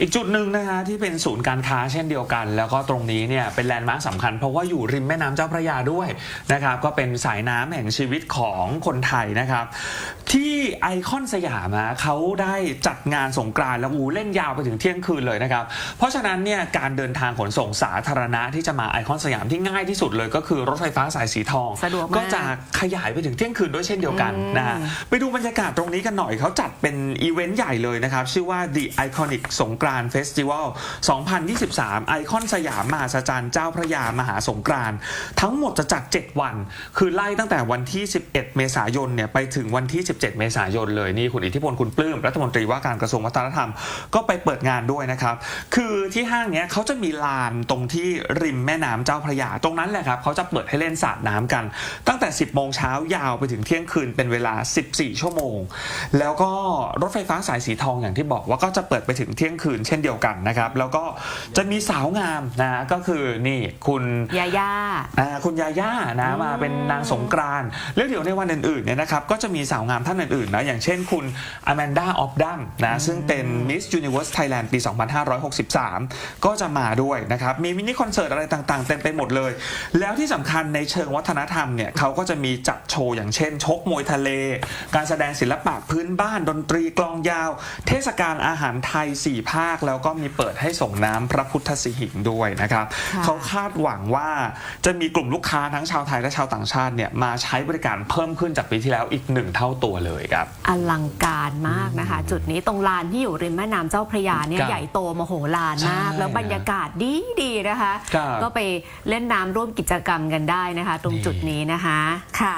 อีกจุดหนึ่งนะฮะที่เป็นศูนย์การค้าเช่นเดียวกัน แล้วก็ตรงนี้เนี่ยเป็นแลนด์มาร์คสำคัญเพราะว่าอยู่ริมแม่น้ำเจ้าพระยาด้วยนะครับก็เป็นสายน้ำแห่งชีวิตของคนไทยนะครับ ที่ไอคอนสยามนะเขาได้จัดงานสงกรานต์แล้วอูเล่นยาวไปถึงเที่ยงคืนเลยนะครับ เพราะฉะนั้นเนี่ยการเดินทางขนส่งสาธารณะที่จะมาไอคอนสยามที่ง่ายที่สุดเลย ก็คือรถไฟฟ้าสายสีทองสะดวกมากก็จะขยายไปถึงเที่ยงคืนด้วยเช่นเดียวกันนะฮะไปดูบรรยากาศตรงนี้กันหน่อยเขาจัดเป็นอีเวนต์ใหญ่เลยนะครับชื่อว่า The Iconic สงกรานต์เฟสติวัล 2023 ไอคอนสยามมหาสจรรย์เจ้าพระยามหาสงกรานต์ทั้งหมดจะจัด 7 วัน คือไล่ตั้งแต่วันที่ 11 เมษายนเนี่ยไปถึงวันที่ 17 เมษายนเลยนี่คุณอิทธิพลคุณปลื้มรัฐมนตรีว่าการกระทรวงวัฒนธรรม ก็ไปเปิดงานด้วยนะครับ คือที่ห้างเนี้ยเขาจะมีลานตรงที่ริมแม่น้ำเจ้าพระยา ตรงนั้นแหละครับเขาจะเปิดให้เล่นสาดน้ำกัน ตั้งแต่ 10 โมงเช้ายาวไปถึงเที่ยงคืนเป็นเวลา 14 ชั่วโมง แล้วก็รถไฟฟ้าสายสีทองอย่างที่บอกว่าก็จะเปิดไปถึงเที่ยงคืนเช่นเดียวกันนะครับ แล้วก็จะมีสาวงามนะก็คือนี่คุณยาย่าอ่าคุณยาย่านะมาเป็นนางสงกรานต์แล้วเดี๋ยวในวันอื่นๆเนี่ยนะครับก็จะมีสาวงามท่านอื่นๆนะอย่างเช่นคุณอแมนดาออฟดัมนะซึ่งเป็น Miss Universe Thailand ปี 2563 ก็จะมาด้วยนะครับ มีมินิคอนเสิร์ตอะไรต่างๆ เต็มไปหมดเลย แล้วที่สำคัญในเชิงวัฒนธรรมเนี่ยเขาก็จะมีจัดโชว์อย่างเช่น ชกมวยทะเล การแสดงศิลปะพื้นบ้านดนตรีกลองยาว เทศกาลอาหารไทย4ภาคแล้วก็มีเปิดให้ส่งน้ำพระพุทธสิหิงค์ด้วยนะครับ ค่ะ เขาคาดหวังว่าจะมีกลุ่มลูกค้าทั้งชาวไทยและชาวต่างชาติเนี่ยมาใช้บริการเพิ่มขึ้นจากปีที่แล้วอีกหนึ่งเท่าตัวเลยครับ อลังการมากนะคะ จุดนี้ตรงลานที่อยู่ริมแม่น้ำเจ้าพระยาเนี่คยรับใหญ่โตมโหฬารมาก ใช่แล้วบรรยากาศดีดีๆนะคะ ครับก็ไปเล่นน้ำร่วมกิจกรรมกันได้นะคะ ตรงนี่จุดนี้นะคะค่ะ